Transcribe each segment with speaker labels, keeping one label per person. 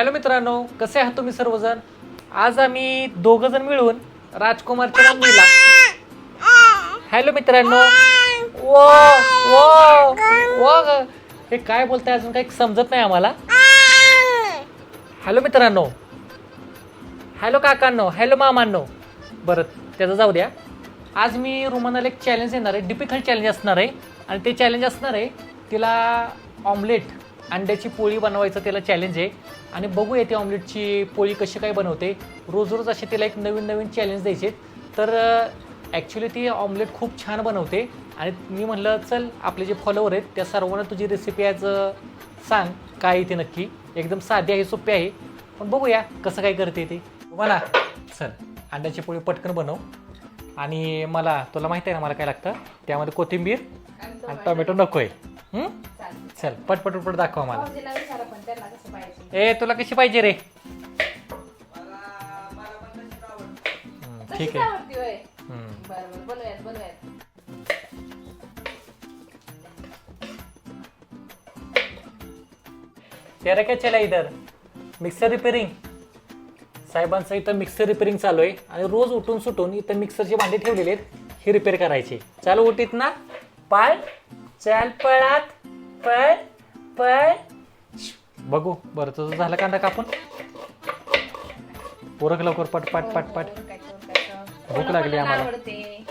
Speaker 1: Hello मित्रांनो कसे आहात तुम्ही सर्वजण? आज आम्ही दोघ जण मिळून राजकुमारच्या मम्मीला हॅलो मित्रांनो. वो वो वो ग. हे काय बोलताय? अजून काही समजत नाही आम्हाला. हॅलो मित्रांनो. हॅलो काकांनो हॅलो मामांनो. बरं त्याचं जाऊ द्या. आज मी रुमानाला एक चॅलेंज येणार आहे. डिफिकल्ट चॅलेंज असणार आहे. आणि ते चॅलेंज असणार आहे तिला ऑमलेट अंड्याची पोळी बनवायचं त्याला चॅलेंज आहे. आणि बघूया ती ऑमलेटची पोळी कशी काय बनवते. रोज रोज असे तिला एक नवीन नवीन चॅलेंज द्यायचे तर ॲक्च्युली ती ऑमलेट खूप छान बनवते. आणि मी म्हणलं चल आपले जे फॉलोवर आहेत त्या सर्वांना तुझी रेसिपी आज सांग. काय आहे नक्की. एकदम साधी आहे सोपी आहे. पण बघूया कसं काय करते ते. मला चल अंड्याची पोळी पटकन बनव. आणि मला तुला माहिती आहे ना मला काय लागतं? त्यामध्ये कोथिंबीर आणि टोमॅटो नको आहे चल पटपट पटपट दाखवा मला. ए तुला कशी पाहिजे रे? ठीक आहे. हं. तेरा काय चला इधर? मिक्सर रिपेरिंग साहेबांचं इथं मिक्सर रिपेरिंग चालू आहे. आणि रोज उठून सुटून इथं मिक्सरचे भांडे ठेवलेले आहेत. हे रिपेअर करायचे. चालू उठीत ना? पळ चाल पळात. पळ पळ बघू बरं तुझं झालं कांदा कापून? पोरक लवकर पट पट पट पट. भूक लागली आम्हाला.
Speaker 2: आवडते.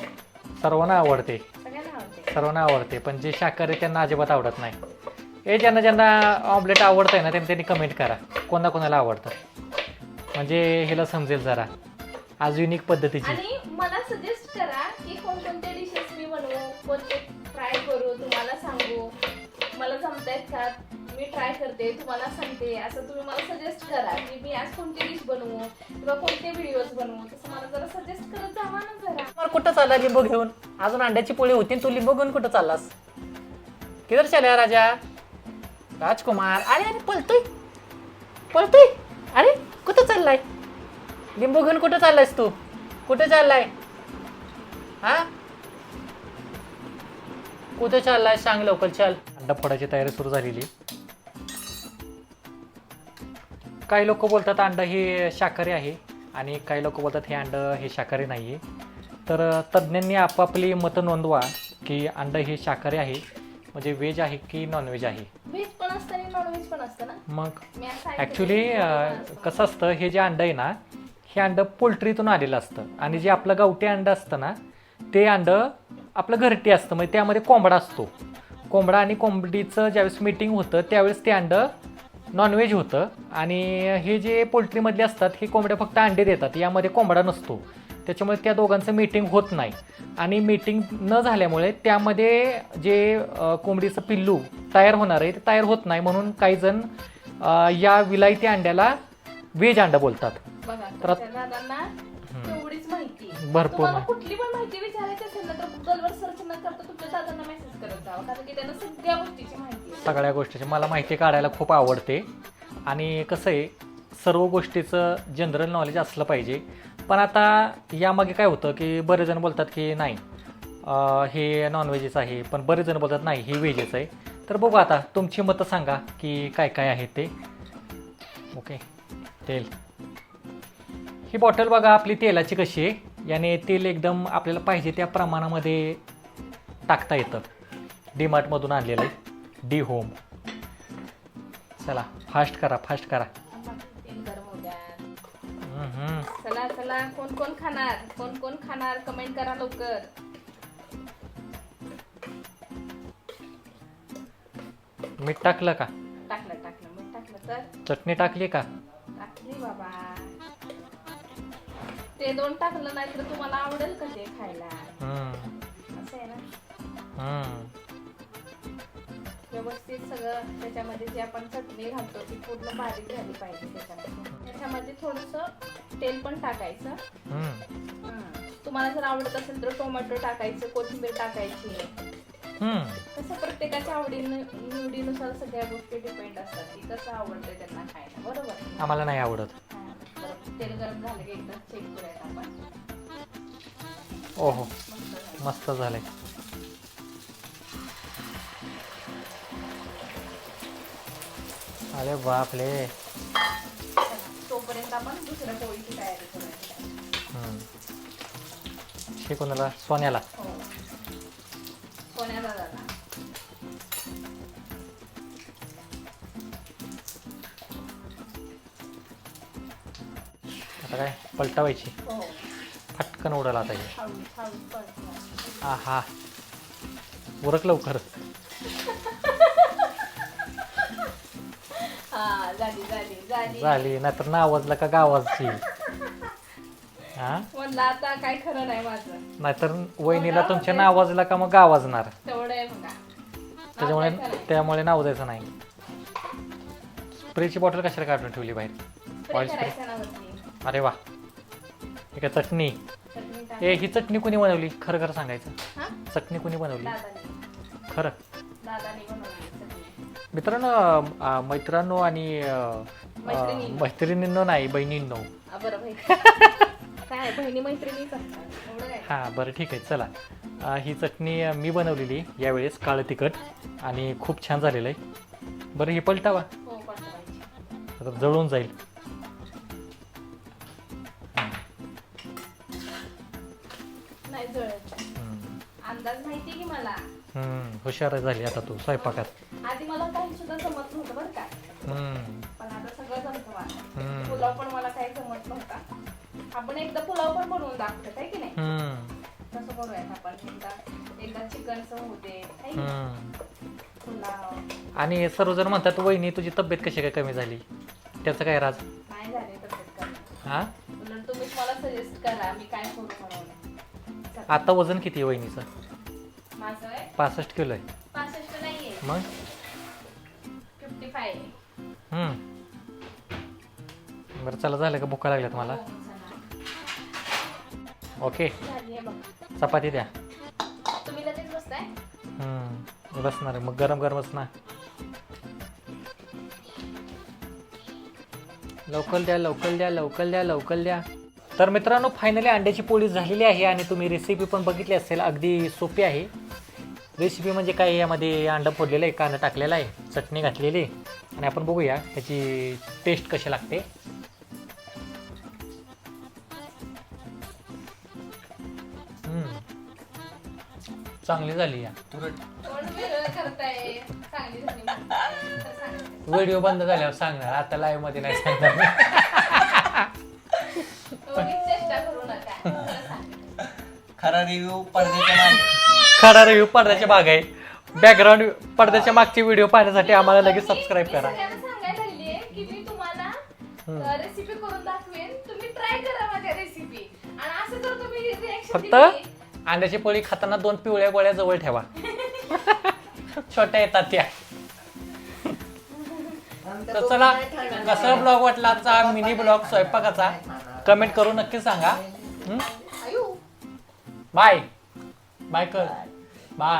Speaker 1: सर्वांना आवडते.
Speaker 2: सगळ्यांना आवडते.
Speaker 1: सर्वांना आवडते पण जे शाकाहारी आहे त्यांना अजिबात आवडत नाही. हे ज्यांना ज्यांना ऑमलेट आवडतं आहे ना त्यांनी त्यांनी कमेंट करा. कोणा कोणाला आवडतं? म्हणजे ह्याला समजेल जरा. आज युनिक पद्धतीची.
Speaker 2: आणि मला सजेस्ट करा की कोणकोणते मला का मी ट्राय करते तुम्हाला सांगते असं तुम्ही मला सजेस्ट करा की मी आज कोणती डिश बनवू किंवा कोणते व्हिडिओज बनवू. तसं मला जरा सजेस्ट करत जावा ना जरा.
Speaker 1: कुठं चालला लिंबू घेऊन? अजून अंड्याची पोळी होती तू लिंबू घेऊन कुठं चाललास? किधर चालला राजा? राजकुमार. अरे अरे पळतोय. पळतोय. अरे कुठं चाललाय? लिंबू घेऊन कुठं चाललायस तू? कुठे चाललाय? हा? कुठे चाललाय सांग लवकर चाल. अंडा फोडायची तयारी सुरू झालेली. काही लोक बोलतात अंड हे शाकाहारी आहे आणि काही लोक बोलतात हे अंड हे शाकाहारी नाही आहे तर तज्ज्ञांनी आपापली मतं नोंदवा की अंड हे शाकाहारी आहे. म्हणजे व्हेज आहे की नॉनव्हेज आहे?
Speaker 2: व्हेज पण असतं आणि नॉनव्हेज पण असतं ना?
Speaker 1: मग
Speaker 2: मी असं ऐकलंय.
Speaker 1: ॲक्च्युली कसं असतं हे जे अंड आहे ना हे अंड पोल्ट्रीतून आलेलं असतं. आणि जे आपलं गावठी अंड असतं ना ते अंड आपलं घरटी असतं म्हणजे त्यामध्ये कोंबडा असतो. कोंबडा आणि कोंबडीचं ज्यावेळेस मीटिंग होतं त्यावेळेस ते अंड नॉनव्हेज होतं. आणि हे जे पोल्ट्रीमधले असतात हे कोंबड्या फक्त अंडे देतात यामध्ये कोंबडा नसतो. त्याच्यामुळे त्या दोघांचं मीटिंग होत नाही. आणि मीटिंग न झाल्यामुळे त्यामध्ये जे कोंबडीचं पिल्लू तयार होणार आहे ते तयार होत नाही. म्हणून काही जण या विलायती अंड्याला व्हेज अंडा बोलतात. तर- भरपूर माहिती.
Speaker 2: गुगलवर सर्च न करता तुमच्या दादांना मेसेज करत जावा कारण की त्यांना सगळ्या गोष्टीची माहिती आहे.
Speaker 1: सगळ्या गोष्टीची. मला माहिती काढायला खूप आवडते. आणि कसं आहे सर्व गोष्टीचं जनरल नॉलेज असलं पाहिजे. पण आता यामागे काय होतं की बरेच जण बोलतात की नाही अं, हे नॉनव्हेजच आहे पण बरेच जण बोलतात नाही हे व्हेजेच आहे. तर बघू आता तुमची मतं सांगा की काय काय आहे ते. ओके तेल. ही बॉटल बघा आपली तेलाची कशी आहे. याने तेल एकदम आपल्याला पाहिजे त्या प्रमाणामध्ये टाकता येतं. डीमार्टमधून आणलेलं आहे. डी होम चला फास्ट करा फास्ट करा.
Speaker 2: चला चला कोण कोण खाणार? कोण कोण खाणार? कमेंट करा लवकर.
Speaker 1: मीठ टाकलं का?
Speaker 2: टाकलं टाकलं. मग टाकलं तर?
Speaker 1: चटणी टाकली का?
Speaker 2: टाकली बाबा. ते दोन टाकलं नाही तर तुम्हाला आवडेल का ते खायला. असं आहे ना. व्यवस्थित सगळं त्याच्यामध्ये जे आपण चटणी घालतो ती पूर्ण बारीक झाली पाहिजे त्याच्यामध्ये त्याच्यामध्ये थोडंसं तेल पण टाकायचं
Speaker 1: हम्म.
Speaker 2: हं. तुम्हाला जर आवडत असेल तर टोमॅटो टाकायचं कोथिंबीर टाकायची
Speaker 1: हम्म.
Speaker 2: कसं प्रत्येकाच्या आवडीनं निवडीनुसार सगळ्या गोष्टी डिपेंड असतात की कसं आवडतंय त्यांना खायला बरोबर
Speaker 1: आम्हाला नाही आवडत.
Speaker 2: तेल गरम झालं की एकदा चेक करूयात आपण.
Speaker 1: ओहो
Speaker 2: मस्त झालं.
Speaker 1: मस्त झालंय. अरे बापले
Speaker 2: तोपर्यंत आपण दुसऱ्या पोळीची तयारी करूया.
Speaker 1: हे कोणाला? सोन्याला.
Speaker 2: हो. सोन्या
Speaker 1: आता काय पलटावायची.
Speaker 2: हो.
Speaker 1: फटकन उडाल आता हे.
Speaker 2: पळतो.
Speaker 1: आहा. उरक लवकर.
Speaker 2: हा झाली
Speaker 1: नाहीतर नावाजला का गावाची हा?
Speaker 2: म्हणलं आता काय खरं नाही माझं.
Speaker 1: नाहीतर वहिनीला तुमच्या नावाजला का मग गावाजणार?
Speaker 2: तेवढं आहे बघा.
Speaker 1: त्याच्यामुळे त्यामुळे नाव द्यायचं नाही. स्प्रेची बॉटल कशाला काढून ठेवली बाहेर?
Speaker 2: स्प्रे
Speaker 1: ऑइल स्प्रे
Speaker 2: करायचं ना वरती.
Speaker 1: अरे वा. हे काय चटणी
Speaker 2: चटणी टाक.
Speaker 1: ए ही चटणी कोणी बनवली? खरं खरं सांगायचं.
Speaker 2: हा?
Speaker 1: चटणी कोणी बनवली?
Speaker 2: दादाने.
Speaker 1: खरं.
Speaker 2: दादाने बनवली चटणी.
Speaker 1: मित्रांनो अं, मैत्रांनो आणि अं,
Speaker 2: मैत्रिणी.
Speaker 1: अं, मैत्रिणींनो. नाही बहिणींनो.
Speaker 2: हा, बरं भाई काय बहिणी मैत्रिणीच असतात. एवढं काय?
Speaker 1: हां बरं ठीक आहे चला. अं, ही चटणी अं, मी बनवलेली यावेळेस काळं तिखट आणि खूप छान झालेलं आहे. बरं ही पलटावा.
Speaker 2: हो पाठवायची
Speaker 1: आता जळून जाईल.
Speaker 2: नाही जळत.
Speaker 1: हम्म.
Speaker 2: अंदाज माहिती की मला?
Speaker 1: हम्म, हुशार झाली आता तू स्वयंपाकात.
Speaker 2: आधी मला काही सुद्धा जमत नव्हतं बरं का.
Speaker 1: हम्म,
Speaker 2: पण आता सगळं जमतं मला.
Speaker 1: हम्म,
Speaker 2: पुलाव पण मला काही जमत नव्हता. आपण एकदा पुलाव पण बनवून दाखवत आहे की नाही?
Speaker 1: हम्म,
Speaker 2: तसं करूयात आपण. एकदा एकदा चिकनचं होते है की नाही?
Speaker 1: हम्म.
Speaker 2: पुलाव.
Speaker 1: आणि सर्वजण म्हणतात वहिनी तुझी तब्येत कशी काय कमी झाली? त्याचं काय राज?
Speaker 2: नाही झाले तब्येत कमी.
Speaker 1: हा?
Speaker 2: उलट तुम्हीच मला सजेस्ट करा मी काय करू म्हणून.
Speaker 1: आता वजन किती आहे वहिनीचं?
Speaker 2: माझं आहे?
Speaker 1: पासष्ट किलो आहे.
Speaker 2: पासष्ट नाहीये
Speaker 1: मग?
Speaker 2: फिफ्टी फाय
Speaker 1: हम्म. बरं चला झालं का? भुका लागल्यात मला. ओके.
Speaker 2: झाली आहे बघ.
Speaker 1: चपाती द्या.
Speaker 2: तुम्ही लगेच बसताय?
Speaker 1: हम्म, मी बसणार आहे. मग गरम गरमच ना लवकर द्या लवकर द्या लवकर द्या लवकर द्या. तर मित्रांनो फायनली अंड्याची पोळी झालेली आहे आणि तुम्ही रेसिपी पण बघितली असेल अगदी सोपी आहे. रेसिपी म्हणजे काय यामध्ये अंडं फोडलेलं आहे कांदा टाकलेला आहे चटणी घातलेली आहे. आणि आपण बघूया त्याची टेस्ट कशी लागते. चांगली झाली या. व्हिडिओ बंद झाल्यावर सांगणार आता लाईव्हमध्ये नाही सांगणार
Speaker 2: खरा
Speaker 3: रिव्ह्यू पडद्याच्या मागे.
Speaker 1: खरा रिव्ह्यू पडद्याच्या माग आहे. बॅकग्राऊंड पडद्याच्या मागचे व्हिडिओ पाहण्यासाठी आम्हाला लगेच सबस्क्राईब करा.
Speaker 2: सगळ्यांना सांगायला लागलीये की मी तुम्हाला रेसिपी करून दाखवेन. तुम्ही ट्राय करा माझ्या रेसिपी आणि असं जर तुम्ही रिएक्शन
Speaker 1: फक्त अंड्याची पोळी खाताना दोन पिवळ्या गोळ्या जवळ ठेवा. छोट्या येतात त्या. तर चला कसा ब्लॉग वाटला आजचा? मिनी ब्लॉग स्वयंपाकाचा? कमेंट करून नक्की सांगा.
Speaker 2: บา
Speaker 1: ยบาเกิดบาย